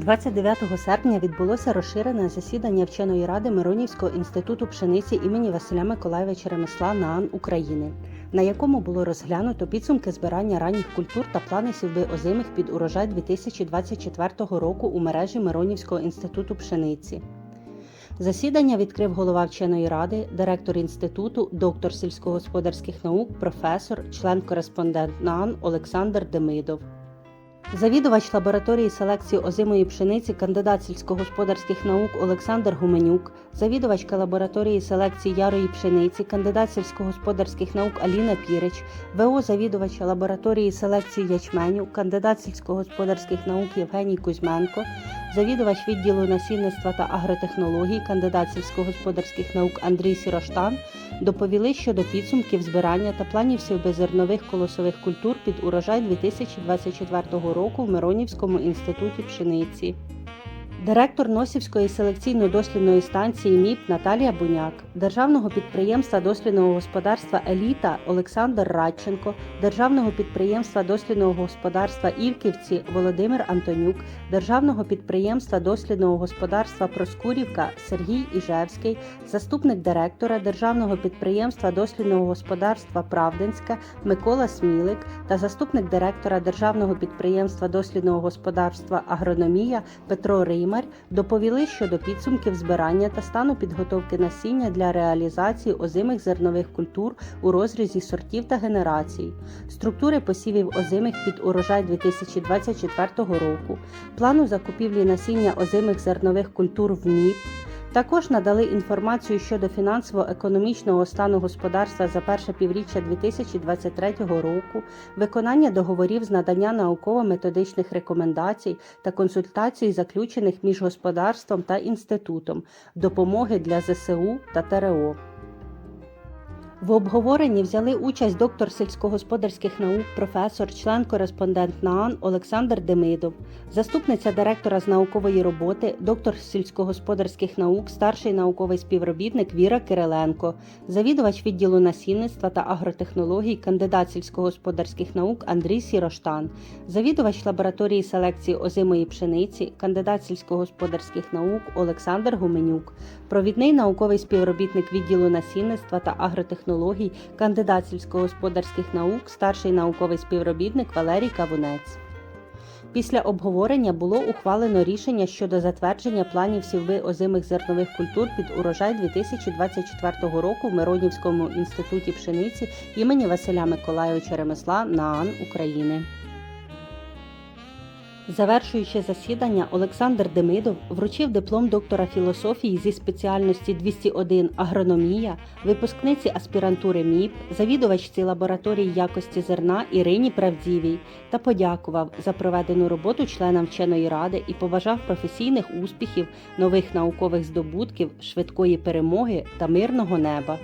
29 серпня відбулося розширене засідання вченої ради Миронівського інституту пшениці імені Василя Миколайовича Ремесла НААН України, на якому було розглянуто підсумки збирання ранніх культур та плани сівби озимих під урожай 2024 року у мережі Миронівського інституту пшениці. Засідання відкрив голова вченої ради, директор інституту, доктор сільськогосподарських наук, професор, член-кореспондент НААН Олександр Демидов. Завідувач лабораторії селекції озимої пшениці, кандидат сільськогосподарських наук Олександр Гуменюк, завідувачка лабораторії селекції ярої пшениці, кандидат сільськогосподарських наук Аліна Пірич, ВО завідувача лабораторії селекції ячменю, кандидат сільськогосподарських наук Євгеній Кузьменко, завідувач відділу насінництва та агротехнологій, кандидат сільськогосподарських наук Андрій Сіроштан доповіли щодо підсумків збирання та планів сівбезернових колосових культур під урожай 2024 року в Миронівському інституті пшениці. Директор Носівської селекційно-дослідної станції МІП Наталія Буняк, Державного підприємства дослідного господарства Еліта Олександр Радченко, Державного підприємства дослідного господарства Івківці Володимир Антонюк, Державного підприємства дослідного господарства Проскурівка Сергій Іжевський, заступник директора Державного підприємства дослідного господарства Правдинська Микола Смілик та заступник директора Державного підприємства дослідного господарства Агрономія Петро Реймар доповіли щодо підсумків збирання та стану підготовки насіння для реалізації озимих зернових культур у розрізі сортів та генерацій, структури посівів озимих під урожай 2024 року, плану закупівлі насіння озимих зернових культур в МІП. Також надали інформацію щодо фінансово-економічного стану господарства за перше півріччя 2023 року, виконання договорів з надання науково-методичних рекомендацій та консультацій, заключених між господарством та інститутом, допомоги для ЗСУ та ТРО. В обговоренні взяли участь доктор сільськогосподарських наук, професор, член-кореспондент НААН Олександр Демидов, заступниця директора з наукової роботи, доктор сільськогосподарських наук, старший науковий співробітник Віра Кириленко, завідувач відділу насінництва та агротехнологій, кандидат сільськогосподарських наук Андрій Сіроштан, завідувач лабораторії селекції озимої пшениці, кандидат сільськогосподарських наук Олександр Гуменюк, провідний науковий співробітник відділу насінництва та агротехнологій, кандидат сільськогосподарських наук, старший науковий співробітник Валерій Кавунець. Після обговорення було ухвалено рішення щодо затвердження планів сівби озимих зернових культур під урожай 2024 року в Миронівському інституті пшениці імені Василя Миколайовича Ремесла НААН України. Завершуючи засідання, Олександр Демидов вручив диплом доктора філософії зі спеціальності 201 агрономія, випускниці аспірантури МІП, завідувачці лабораторії якості зерна Ірині Правдівій та подякував за проведену роботу членам вченої ради і побажав професійних успіхів, нових наукових здобутків, швидкої перемоги та мирного неба.